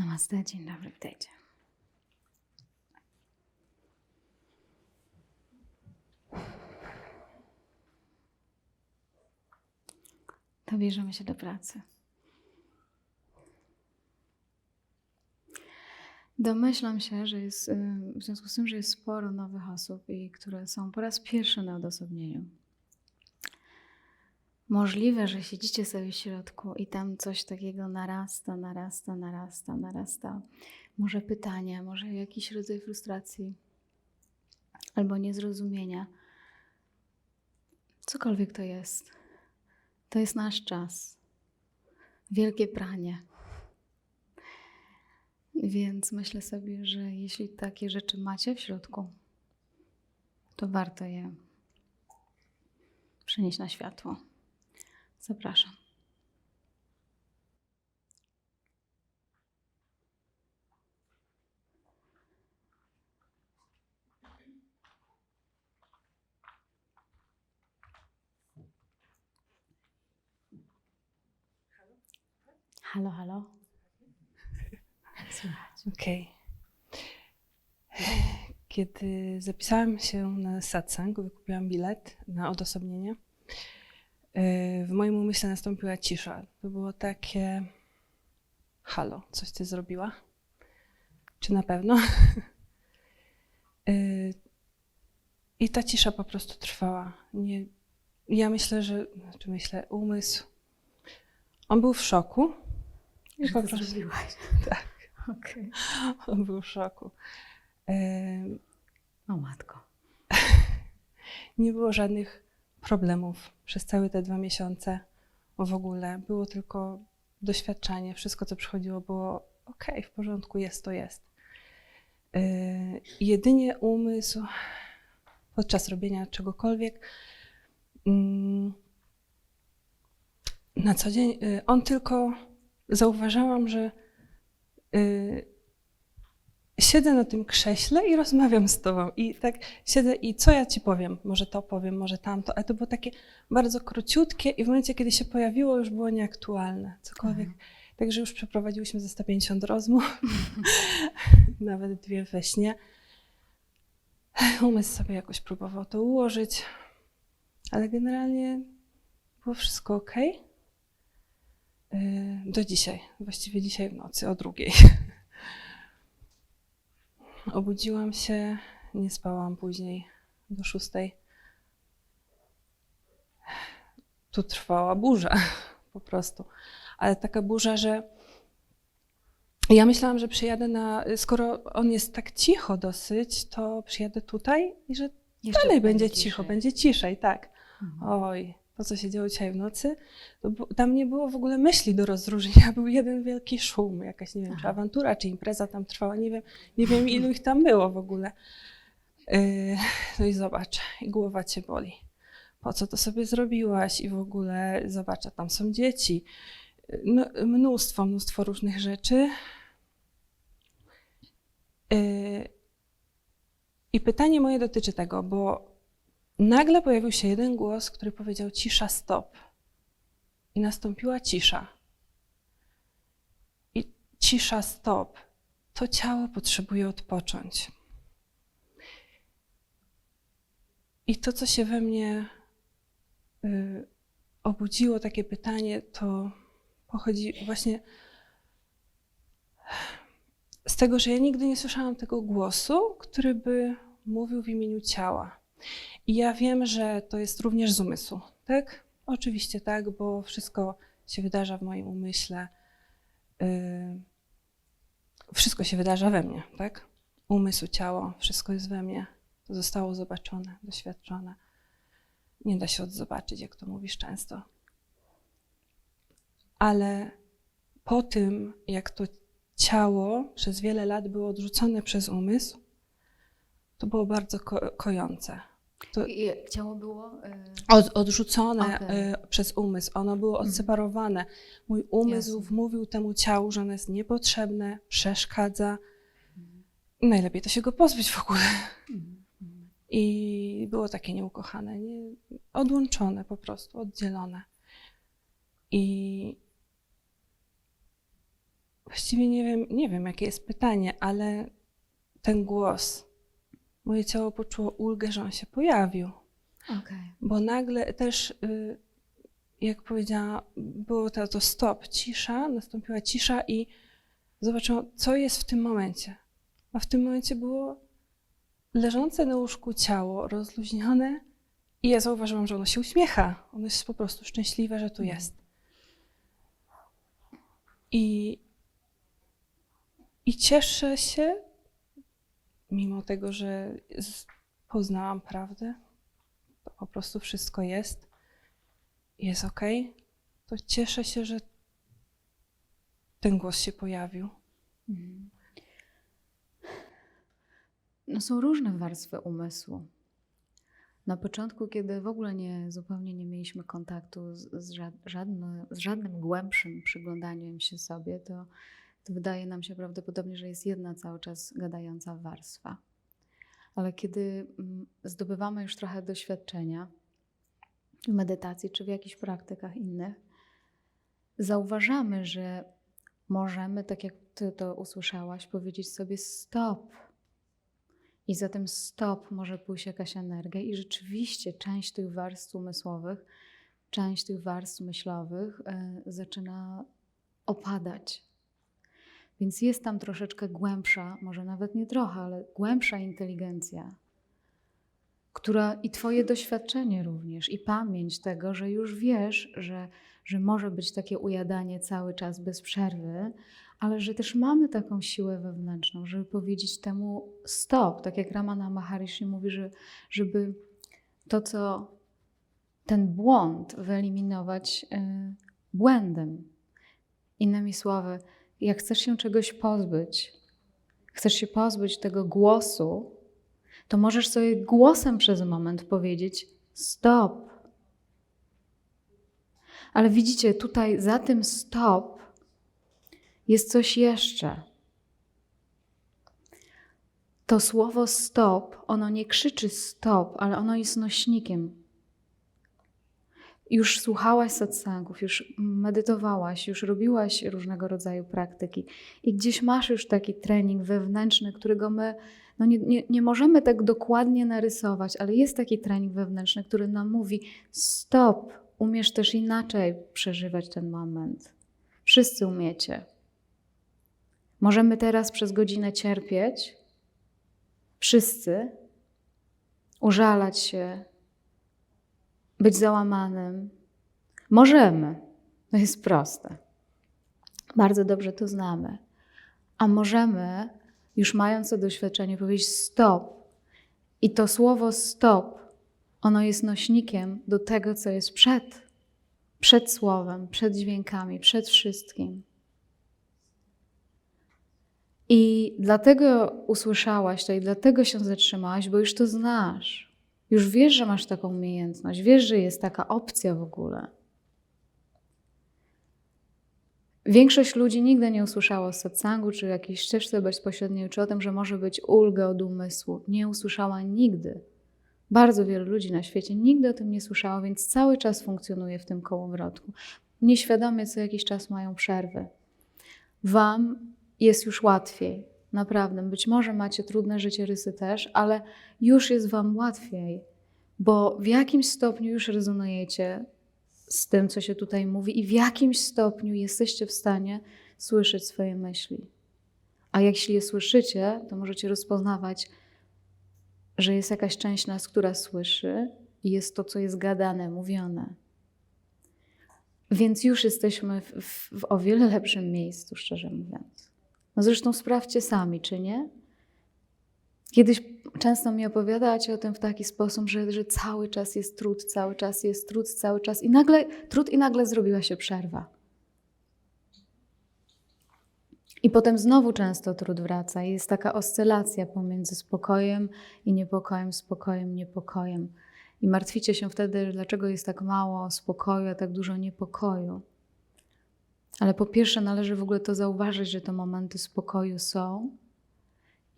Namaste, dzień dobry, witajcie. To bierzemy się do pracy. Domyślam się, że jest, y, w związku z tym, że jest sporo nowych osób, i które są po raz pierwszy na odosobnieniu. Możliwe, że siedzicie sobie w środku i tam coś takiego narasta, narasta, narasta, narasta. Może pytania, może jakiś rodzaj frustracji albo niezrozumienia. Cokolwiek to jest. To jest nasz czas. Wielkie pranie. Więc myślę sobie, że jeśli takie rzeczy macie w środku, to warto je przenieść na światło. Zapraszam. Halo, halo. Słychać. Okej. Kiedy zapisałam się na satsang, wykupiłam bilet na odosobnienie, w moim umyśle nastąpiła cisza. To było takie halo, coś ty zrobiła? Czy na pewno? Yy, I ta cisza po prostu trwała. Nie, ja myślę, że, znaczy myślę, umysł, on był w szoku. I Że po prostu, zrobiłaś. tak, Okej. on był w szoku. Yy, O matko. Nie było żadnych problemów przez całe te dwa miesiące w ogóle. Było tylko doświadczanie. Wszystko, co przychodziło, było ok, w porządku, jest to jest. Yy, jedynie umysł podczas robienia czegokolwiek mm, na co dzień, yy, on tylko zauważałam, że yy, siedzę na tym krześle i rozmawiam z tobą. I tak siedzę i co ja ci powiem? Może to powiem, może tamto. Ale to było takie bardzo króciutkie i w momencie, kiedy się pojawiło, już było nieaktualne. Cokolwiek. Także już przeprowadziłyśmy ze 150 rozmów, nawet dwie we śnie. Umysł sobie jakoś próbował to ułożyć, ale generalnie było wszystko ok. Do dzisiaj, właściwie dzisiaj w nocy o drugiej. Obudziłam się, nie spałam później do szóstej. Tu trwała burza, po prostu. Ale taka burza, że ja myślałam, że przyjadę na. Skoro on jest tak cicho dosyć, to przyjadę tutaj i że Jeszcze dalej będzie ciszej. cicho, będzie ciszej, tak. Mhm. Oj, to co się działo dzisiaj w nocy, tam nie było w ogóle myśli do rozróżnienia, był jeden wielki szum, jakaś, nie wiem, czy awantura, czy impreza tam trwała, nie wiem, nie wiem ilu ich tam było w ogóle. Yy, no i zobacz, i głowa cię boli. Po co to sobie zrobiłaś? I w ogóle zobacz, a tam są dzieci. No, mnóstwo, mnóstwo różnych rzeczy. Yy, I pytanie moje dotyczy tego, bo nagle pojawił się jeden głos, który powiedział cisza, stop. I nastąpiła cisza. I cisza, stop. To ciało potrzebuje odpocząć. I to, co się we mnie y, obudziło, takie pytanie, to pochodzi właśnie z tego, że ja nigdy nie słyszałam tego głosu, który by mówił w imieniu ciała. I ja wiem, że to jest również z umysłu, tak? Oczywiście tak, bo wszystko się wydarza w moim umyśle. Yy, wszystko się wydarza we mnie, tak? Umysł, ciało, wszystko jest we mnie. To zostało zobaczone, doświadczone. Nie da się odzobaczyć, jak to mówisz często. Ale po tym, jak to ciało przez wiele lat było odrzucone przez umysł, to było bardzo ko- kojące. To I ciało było. y, od, odrzucone Okej. y, przez umysł, ono było Mhm. odseparowane. Mój umysł Jasne. wmówił temu ciału, że ono jest niepotrzebne, przeszkadza. Mhm. Najlepiej to się go pozbyć w ogóle. Mhm. I było takie nieukochane, nie, odłączone po prostu, oddzielone. I właściwie nie wiem, nie wiem, jakie jest pytanie, ale ten głos, moje ciało poczuło ulgę, że on się pojawił. Okej. Bo nagle też, y, jak powiedziała, było to, to stop, cisza, nastąpiła cisza i zobaczyłam, co jest w tym momencie. A w tym momencie było leżące na łóżku ciało, rozluźnione i ja zauważyłam, że ono się uśmiecha. Ono jest po prostu szczęśliwe, że tu jest. I, i cieszę się, mimo tego, że poznałam prawdę, to po prostu wszystko jest, jest ok, to cieszę się, że ten głos się pojawił. No są różne warstwy umysłu. Na początku, kiedy w ogóle nie, zupełnie nie mieliśmy kontaktu z, z, ża- żadne, z żadnym głębszym przyglądaniem się sobie, to, to wydaje nam się prawdopodobnie, że jest jedna cały czas gadająca warstwa. Ale kiedy mm, zdobywamy już trochę doświadczenia w medytacji czy w jakichś praktykach innych, zauważamy, że możemy, tak jak ty to usłyszałaś, powiedzieć sobie stop. I za tym stop może pójść jakaś energia, i rzeczywiście część tych warstw umysłowych, część tych warstw myślowych e, zaczyna opadać. Więc jest tam troszeczkę głębsza, może nawet nie trochę, ale głębsza inteligencja, która i Twoje doświadczenie również, i pamięć tego, że już wiesz, że, że może być takie ujadanie cały czas bez przerwy, ale że też mamy taką siłę wewnętrzną, żeby powiedzieć temu stop. Tak jak Ramana Maharishi mówi, że, żeby to, co ten błąd wyeliminować y, błędem. Innymi słowy, jak chcesz się czegoś pozbyć, chcesz się pozbyć tego głosu, to możesz sobie głosem przez moment powiedzieć stop. Ale widzicie, tutaj za tym stop jest coś jeszcze. To słowo stop, ono nie krzyczy stop, ale ono jest nośnikiem. Już słuchałaś satsangów, już medytowałaś, już robiłaś różnego rodzaju praktyki i gdzieś masz już taki trening wewnętrzny, którego my no nie, nie, nie możemy tak dokładnie narysować, ale jest taki trening wewnętrzny, który nam mówi stop, umiesz też inaczej przeżywać ten moment. Wszyscy umiecie. Możemy teraz przez godzinę cierpieć, wszyscy, użalać się, być załamanym. Możemy. To jest proste. Bardzo dobrze to znamy. A możemy, już mając to doświadczenie, powiedzieć stop. I to słowo stop, ono jest nośnikiem do tego, co jest przed. Przed słowem, przed dźwiękami, przed wszystkim. I dlatego usłyszałaś to i dlatego się zatrzymałaś, bo już to znasz. Już wiesz, że masz taką umiejętność, wiesz, że jest taka opcja w ogóle. Większość ludzi nigdy nie usłyszała o satsangu czy jakiejś ścieżce bezpośredniej, czy o tym, że może być ulga od umysłu. Nie usłyszała nigdy. Bardzo wielu ludzi na świecie nigdy o tym nie słyszało, więc cały czas funkcjonuje w tym kołowrotku. Nieświadomie co jakiś czas mają przerwy. Wam jest już łatwiej. Naprawdę, być może macie trudne życie rysy też, ale już jest Wam łatwiej, bo w jakimś stopniu już rezonujecie z tym, co się tutaj mówi, i w jakimś stopniu jesteście w stanie słyszeć swoje myśli. A jeśli je słyszycie, to możecie rozpoznawać, że jest jakaś część nas, która słyszy, i jest to, co jest gadane, mówione. Więc już jesteśmy w, w, w o wiele lepszym miejscu, szczerze mówiąc. No zresztą sprawdźcie sami, czy nie? Kiedyś często mi opowiadacie o tym w taki sposób, że, że cały czas jest trud, cały czas jest trud, cały czas i nagle trud i nagle zrobiła się przerwa. I potem znowu często trud wraca i jest taka oscylacja pomiędzy spokojem i niepokojem, spokojem, niepokojem. I martwicie się wtedy, dlaczego jest tak mało spokoju, a tak dużo niepokoju. Ale po pierwsze, należy w ogóle to zauważyć, że te momenty spokoju są.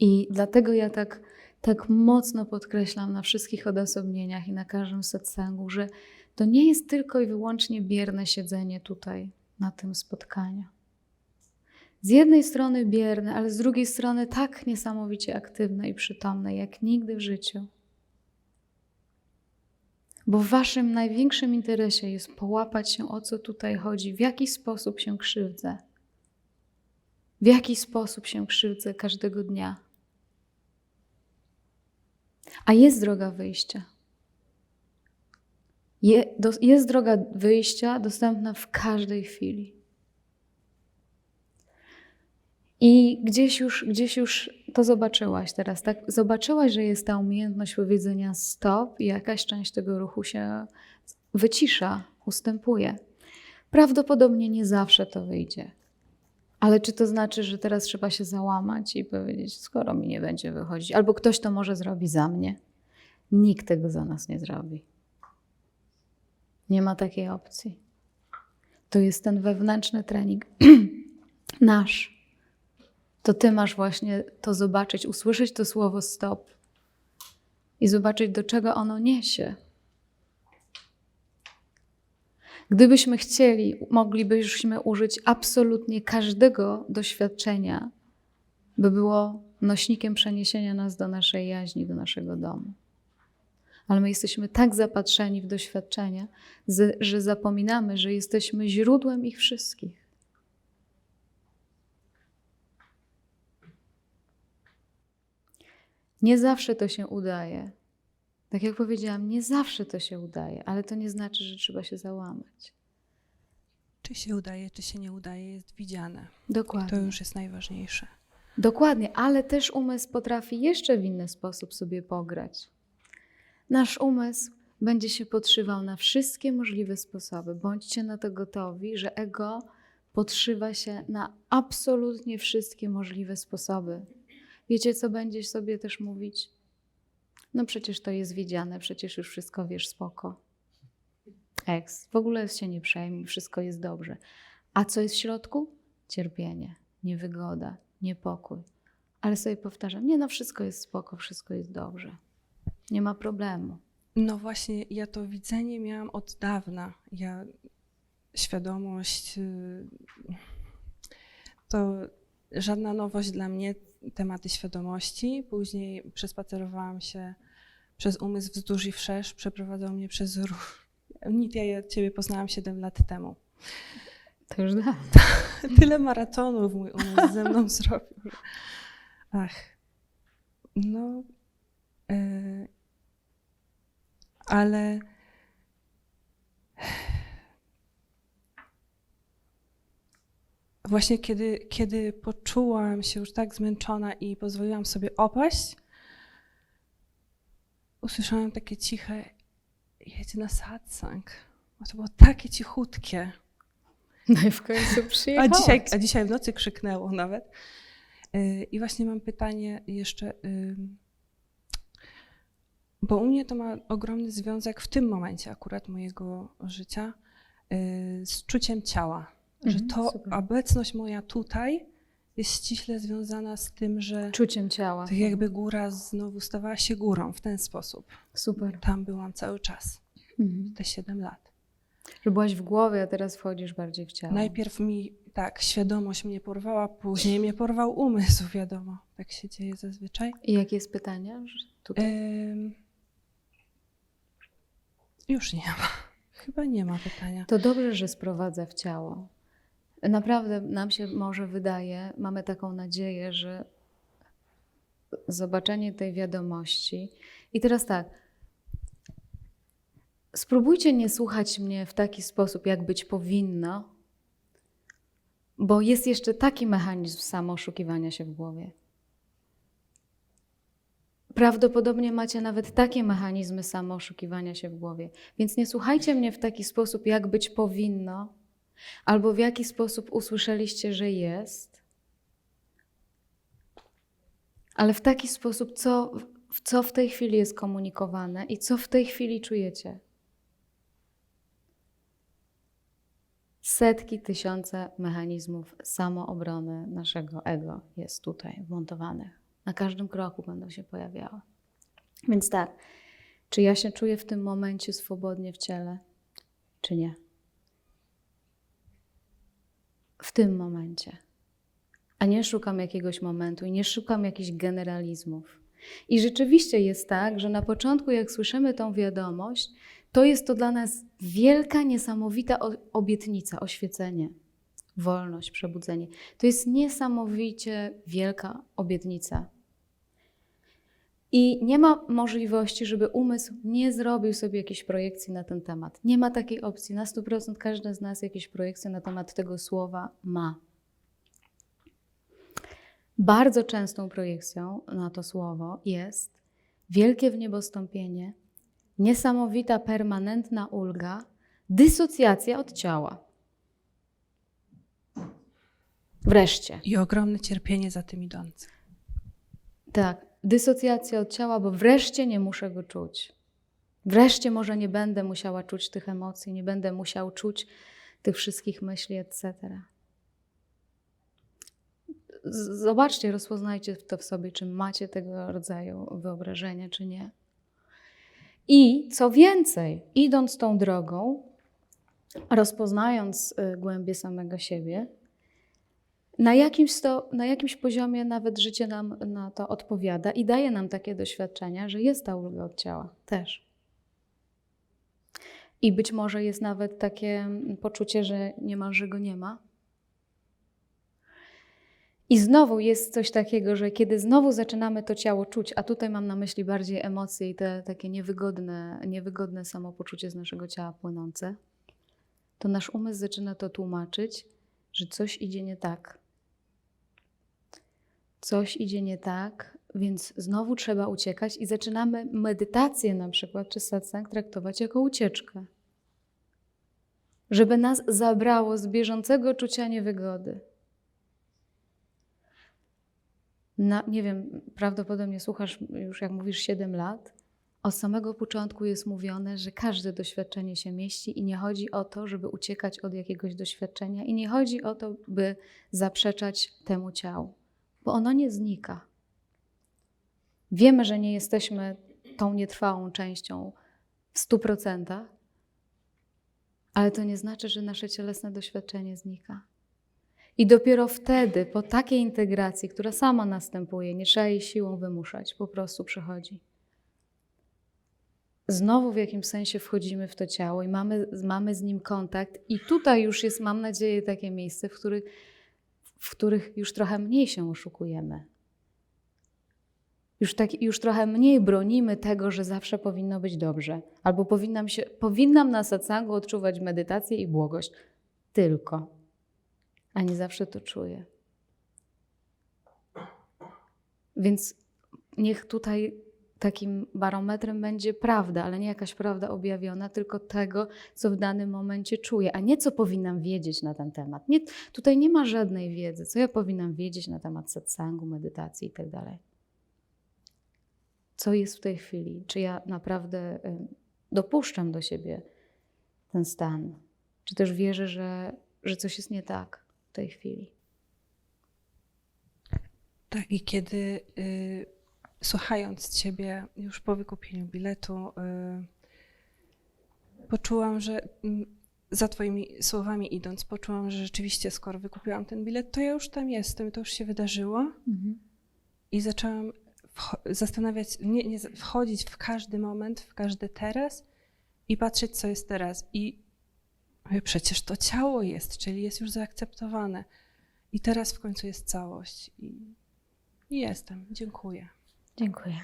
I dlatego ja tak, tak mocno podkreślam na wszystkich odosobnieniach i na każdym satsangu, że to nie jest tylko i wyłącznie bierne siedzenie tutaj na tym spotkaniu. z jednej strony bierne, ale z drugiej strony tak niesamowicie aktywne i przytomne, jak nigdy w życiu. Bo w waszym największym interesie jest połapać się, o co tutaj chodzi, w jaki sposób się krzywdzę. W jaki sposób się krzywdzę każdego dnia. A jest droga wyjścia. Je, do, jest droga wyjścia dostępna w każdej chwili. I gdzieś już, gdzieś już to zobaczyłaś teraz, tak? Zobaczyłaś, że jest ta umiejętność powiedzenia stop i jakaś część tego ruchu się wycisza, ustępuje. Prawdopodobnie nie zawsze to wyjdzie. Ale czy to znaczy, że teraz trzeba się załamać i powiedzieć, skoro mi nie będzie wychodzić, albo ktoś to może zrobi za mnie? Nikt tego za nas nie zrobi. Nie ma takiej opcji. To jest ten wewnętrzny trening nasz. To ty masz właśnie to zobaczyć, usłyszeć to słowo stop i zobaczyć, do czego ono niesie. Gdybyśmy chcieli, moglibyśmy użyć absolutnie każdego doświadczenia, by było nośnikiem przeniesienia nas do naszej jaźni, do naszego domu. Ale my jesteśmy tak zapatrzeni w doświadczenia, że zapominamy, że jesteśmy źródłem ich wszystkich. Nie zawsze to się udaje. Tak jak powiedziałam, nie zawsze to się udaje, ale to nie znaczy, że trzeba się załamać. Czy się udaje, czy się nie udaje, jest widziane. Dokładnie. To już jest najważniejsze. Dokładnie, ale też umysł potrafi jeszcze w inny sposób sobie pograć. Nasz umysł będzie się podszywał na wszystkie możliwe sposoby. Bądźcie na to gotowi, że ego podszywa się na absolutnie wszystkie możliwe sposoby. Wiecie, co będzie sobie też mówić? No przecież to jest widziane, przecież już wszystko wiesz spoko. Eks, w ogóle się nie przejmuj, wszystko jest dobrze. A co jest w środku? Cierpienie, niewygoda, niepokój. Ale sobie powtarzam, nie no, wszystko jest spoko, wszystko jest dobrze. Nie ma problemu. No właśnie, ja to widzenie miałam od dawna. Ja świadomość y, to żadna nowość dla mnie, tematy świadomości. Później przespacerowałam się przez umysł wzdłuż i wszerz, przeprowadzał mnie przez ruch. Nit, ja Ciebie poznałam 7 lat temu. To już da. Tyle maratonów mój umysł ze mną zrobił. Ach. No. e, ale. Właśnie kiedy, kiedy poczułam się już tak zmęczona i pozwoliłam sobie opaść, usłyszałam takie ciche jedź na satsang. A to było takie cichutkie. No i w końcu A przyjechałaś. dzisiaj, a dzisiaj w nocy krzyknęło nawet. Yy, I właśnie mam pytanie jeszcze, bo u mnie to ma ogromny związek w tym momencie akurat mojego życia yy, z czuciem ciała. Że Mhm, to super. obecność moja tutaj jest ściśle związana z tym, że Czuciem ciała. tak jakby góra znowu stawała się górą w ten sposób. Super. Tam byłam cały czas, Mhm. te 7 lat. Że byłaś w głowie, a teraz wchodzisz bardziej w ciało. Najpierw mi tak, świadomość mnie porwała, później mnie porwał umysł, wiadomo. Tak się dzieje zazwyczaj. I jakie jest pytanie? Tutaj? Ym, już nie ma. Chyba nie ma pytania. To dobrze, że sprowadza w ciało. Naprawdę nam się może wydaje, mamy taką nadzieję, że zobaczenie tej wiadomości. I teraz tak. Spróbujcie nie słuchać mnie w taki sposób, jak być powinno, bo jest jeszcze taki mechanizm samooszukiwania się w głowie. Prawdopodobnie macie nawet takie mechanizmy samooszukiwania się w głowie. Więc nie słuchajcie mnie w taki sposób, jak być powinno, albo w jaki sposób usłyszeliście, że jest, ale w taki sposób, co, co w tej chwili jest komunikowane i co w tej chwili czujecie. Setki, tysiące mechanizmów samoobrony naszego ego jest tutaj wmontowanych. Na każdym kroku będą się pojawiały. Więc tak, czy ja się czuję w tym momencie swobodnie w ciele, czy nie? W tym momencie. a nie szukam jakiegoś momentu i nie szukam jakichś generalizmów. I rzeczywiście jest tak, że na początku, jak słyszymy tą wiadomość, to jest to dla nas wielka, niesamowita obietnica, oświecenie, wolność, przebudzenie. To jest niesamowicie wielka obietnica. I nie ma możliwości, żeby umysł nie zrobił sobie jakiejś projekcji na ten temat. Nie ma takiej opcji. Na 100% każdy z nas jakieś projekcje na temat tego słowa ma. Bardzo częstą projekcją na to słowo jest wielkie wniebostąpienie, niesamowita, permanentna ulga, dysocjacja od ciała. Wreszcie. I ogromne cierpienie za tym idące. Tak, dysocjacja od ciała, bo wreszcie nie muszę go czuć. Wreszcie może nie będę musiała czuć tych emocji, nie będę musiał czuć tych wszystkich myśli, etc. Zobaczcie, rozpoznajcie to w sobie, czy macie tego rodzaju wyobrażenie, czy nie. I co więcej, idąc tą drogą, rozpoznając y, głębie samego siebie, na jakimś, sto, na jakimś poziomie nawet życie nam na to odpowiada i daje nam takie doświadczenia, że jest ta ulga od ciała też. I być może jest nawet takie poczucie, że niemalże go nie ma. I znowu jest coś takiego, że kiedy znowu zaczynamy to ciało czuć, a tutaj mam na myśli bardziej emocje i te takie niewygodne, niewygodne samopoczucie z naszego ciała płynące, to nasz umysł zaczyna to tłumaczyć, że coś idzie nie tak. Coś idzie nie tak, więc znowu trzeba uciekać i zaczynamy medytację na przykład, czy satsang traktować jako ucieczkę. Żeby nas zabrało z bieżącego czucia niewygody. Na, nie wiem, prawdopodobnie słuchasz już, jak mówisz, 7 lat. Od samego początku jest mówione, że każde doświadczenie się mieści i nie chodzi o to, żeby uciekać od jakiegoś doświadczenia i nie chodzi o to, by zaprzeczać temu ciału, bo ono nie znika. Wiemy, że nie jesteśmy tą nietrwałą częścią w stu procentach, ale to nie znaczy, że nasze cielesne doświadczenie znika. I dopiero wtedy, po takiej integracji, która sama następuje, nie trzeba jej siłą wymuszać, po prostu przychodzi znowu w jakimś sensie wchodzimy w to ciało i mamy, mamy z nim kontakt. I tutaj już jest, mam nadzieję, takie miejsce, w których, w których już trochę mniej się oszukujemy. Już, tak, już trochę mniej bronimy tego, że zawsze powinno być dobrze. Albo powinnam, się, powinnam na satsangu odczuwać medytację i błogość. Tylko. A nie zawsze to czuję. Więc niech tutaj takim barometrem będzie prawda, ale nie jakaś prawda objawiona, tylko tego, co w danym momencie czuję, a nie co powinnam wiedzieć na ten temat. Nie, tutaj nie ma żadnej wiedzy, co ja powinnam wiedzieć na temat satsangu, medytacji itd. Co jest w tej chwili? Czy ja naprawdę dopuszczam do siebie ten stan? Czy też wierzę, że, że coś jest nie tak w tej chwili? Tak, i kiedy y, słuchając Ciebie już po wykupieniu biletu, y, poczułam, że mm, za Twoimi słowami idąc, poczułam, że rzeczywiście skoro wykupiłam ten bilet, to ja już tam jestem, to już się wydarzyło. Mhm. I zaczęłam zastanawiać, nie, nie, wchodzić w każdy moment, w każdy teraz i patrzeć, co jest teraz. I mówię, przecież to ciało jest, czyli jest już zaakceptowane. I teraz w końcu jest całość. I, i jestem. Dziękuję. Dziękuję.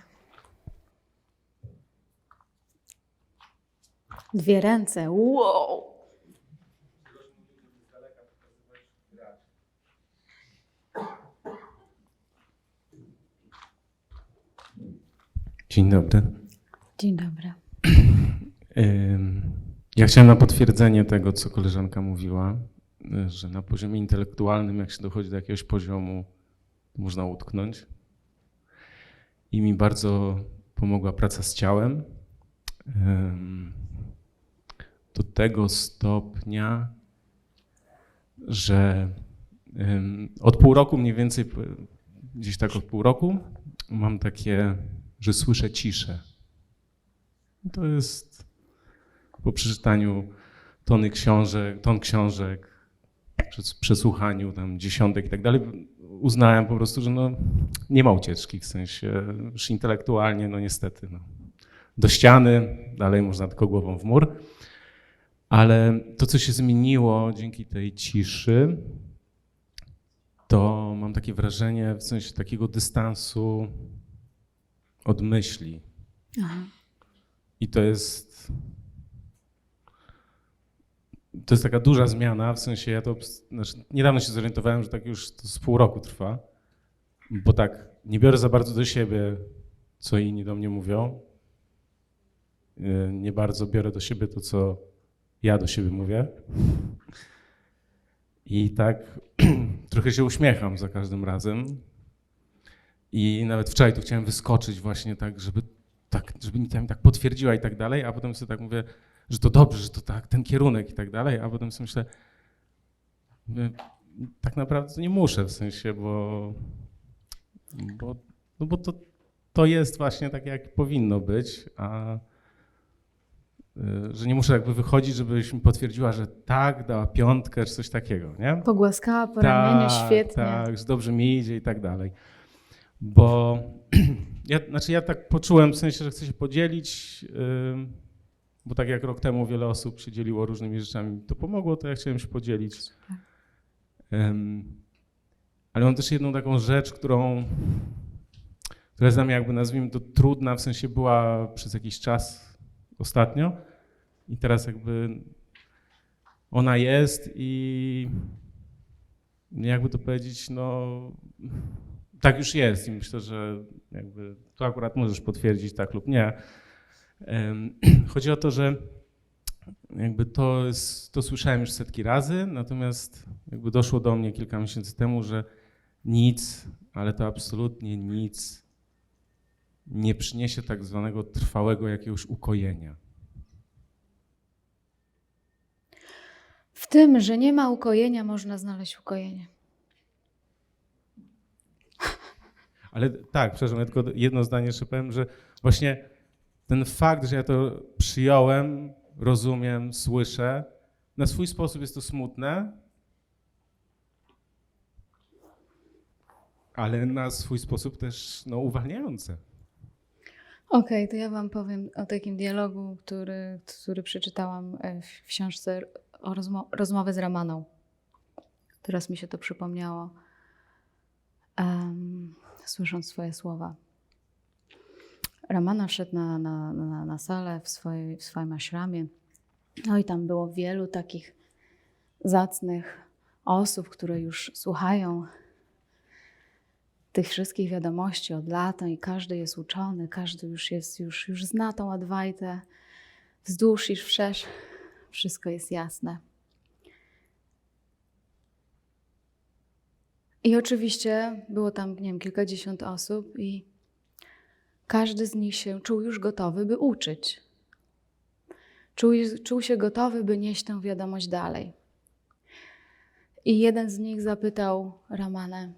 Dwie ręce. Wow! Dzień dobry. Dzień dobry. Ja chciałem na potwierdzenie tego, co koleżanka mówiła, że na poziomie intelektualnym, jak się dochodzi do jakiegoś poziomu, można utknąć. I mi bardzo pomogła praca z ciałem. Do tego stopnia, że od pół roku mniej więcej, gdzieś tak od pół roku, mam takie, że słyszę ciszę. To jest po przeczytaniu tony książek, ton książek, przesłuchaniu tam dziesiątek i tak dalej, uznałem po prostu, że no, nie ma ucieczki, w sensie już intelektualnie, no niestety, no, do ściany, dalej można tylko głową w mur. Ale to, co się zmieniło dzięki tej ciszy, to mam takie wrażenie w sensie takiego dystansu od myśli. Aha. I to jest. To jest taka duża zmiana, w sensie ja to. Znaczy, niedawno się zorientowałem, że tak już to z pół roku trwa, bo tak nie biorę za bardzo do siebie, co inni do mnie mówią. Yy, Nie bardzo biorę do siebie to, co ja do siebie mówię. I tak trochę się uśmiecham za każdym razem. I nawet wczoraj tu chciałem wyskoczyć właśnie tak, żeby tak, żeby mi tam tak potwierdziła i tak dalej, a potem sobie tak mówię, że to dobrze, że to tak, ten kierunek i tak dalej, a potem sobie myślę, tak naprawdę to nie muszę w sensie, bo, bo, no bo to, to jest właśnie tak, jak powinno być, a y, że nie muszę jakby wychodzić, żebyś mi potwierdziła, że tak, dała piątkę, czy coś takiego, nie? Pogłaskała po ramieniu, świetnie. Tak, że dobrze mi idzie i tak dalej. Bo ja, znaczy ja tak poczułem, w sensie, że chcę się podzielić, ym, bo tak jak rok temu wiele osób się dzieliło różnymi rzeczami, to pomogło, to ja chciałem się podzielić. Ym, ale mam też jedną taką rzecz, którą, która jest dla mnie jakby nazwijmy to trudna, w sensie była przez jakiś czas ostatnio i teraz jakby ona jest i jakby to powiedzieć, no tak już jest i myślę, że jakby to akurat możesz potwierdzić tak lub nie. Chodzi o to, że jakby to, jest, to słyszałem już setki razy, natomiast jakby doszło do mnie kilka miesięcy temu, że nic, ale to absolutnie nic nie przyniesie tak zwanego trwałego jakiegoś ukojenia. W tym, że nie ma ukojenia, można znaleźć ukojenie. Ale tak, przepraszam, ja tylko jedno zdanie jeszcze powiem, że właśnie ten fakt, że ja to przyjąłem, rozumiem, słyszę, na swój sposób jest to smutne, ale na swój sposób też no, uwalniające. Okej, to ja Wam powiem o takim dialogu, który, który przeczytałam e, w książce o rozmo- z Ramaną. Teraz mi się to przypomniało, em, słysząc swoje słowa. Ramana wszedł na, na, na, na salę w, swojej, w swoim ashramie. No i tam było wielu takich zacnych osób, które już słuchają tych wszystkich wiadomości od lat i każdy jest uczony, każdy już jest, już, już zna tą Adwaitę wzdłuż i wszerz. Wszystko jest jasne. I oczywiście było tam, nie wiem, kilkadziesiąt osób i każdy z nich się czuł już gotowy, by uczyć. Czuł, czuł się gotowy, by nieść tę wiadomość dalej. I jeden z nich zapytał Ramanę,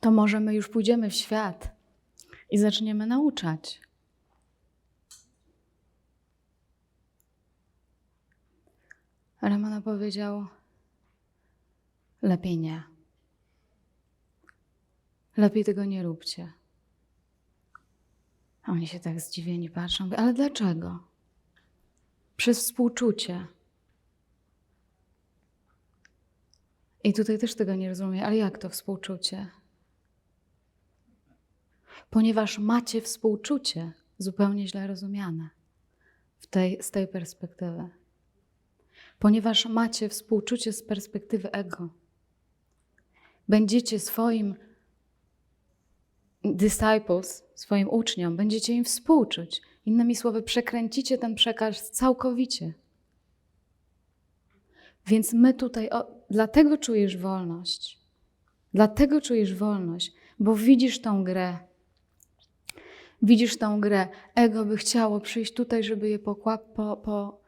to może my już pójdziemy w świat i zaczniemy nauczać. Ramana powiedział: Lepiej nie. Lepiej tego nie róbcie. Oni się tak zdziwieni patrzą. Ale dlaczego? Przez współczucie. I tutaj też tego nie rozumiem, ale jak to współczucie? Ponieważ macie współczucie, zupełnie źle rozumiane w tej, z tej perspektywy. Ponieważ macie współczucie z perspektywy ego. Będziecie swoim disciples, swoim uczniom, będziecie im współczuć. Innymi słowy, przekręcicie ten przekaz całkowicie. Więc my tutaj, o, dlatego czujesz wolność. Dlatego czujesz wolność, bo widzisz tą grę. Widzisz tą grę. Ego by chciało przyjść tutaj, żeby je pokła, po, po,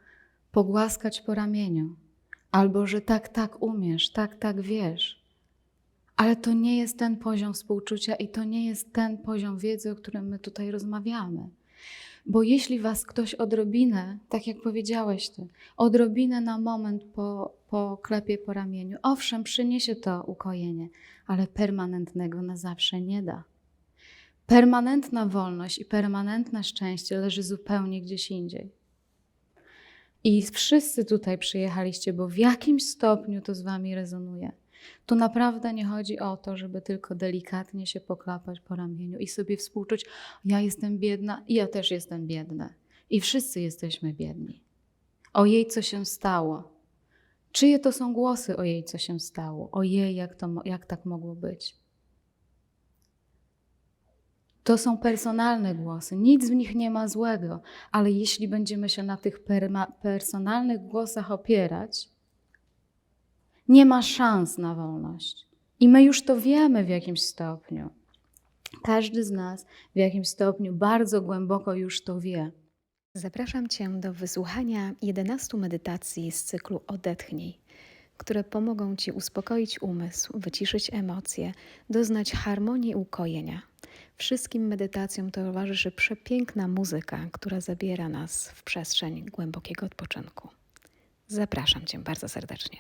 pogłaskać po ramieniu. Albo, że tak, tak umiesz, tak, tak wiesz. Ale to nie jest ten poziom współczucia i to nie jest ten poziom wiedzy, o którym my tutaj rozmawiamy. Bo jeśli was ktoś odrobinę, tak jak powiedziałeś ty, odrobinę na moment po, po klepie po ramieniu, owszem, przyniesie to ukojenie, ale permanentnego na zawsze nie da. Permanentna wolność i permanentne szczęście leży zupełnie gdzieś indziej. I wszyscy tutaj przyjechaliście, bo w jakimś stopniu to z wami rezonuje. Tu naprawdę nie chodzi o to, żeby tylko delikatnie się poklapać po ramieniu i sobie współczuć, ja jestem biedna i ja też jestem biedna. I wszyscy jesteśmy biedni. O jej, co się stało. Czyje to są głosy o jej, co się stało? O jej, jak, to, jak tak mogło być? To są personalne głosy, nic w nich nie ma złego, ale jeśli będziemy się na tych personalnych głosach opierać, nie ma szans na wolność. I my już to wiemy w jakimś stopniu. Każdy z nas w jakimś stopniu bardzo głęboko już to wie. Zapraszam Cię do wysłuchania 11 medytacji z cyklu Odetchnij, które pomogą Ci uspokoić umysł, wyciszyć emocje, doznać harmonii i ukojenia. Wszystkim medytacjom towarzyszy przepiękna muzyka, która zabiera nas w przestrzeń głębokiego odpoczynku. Zapraszam Cię bardzo serdecznie.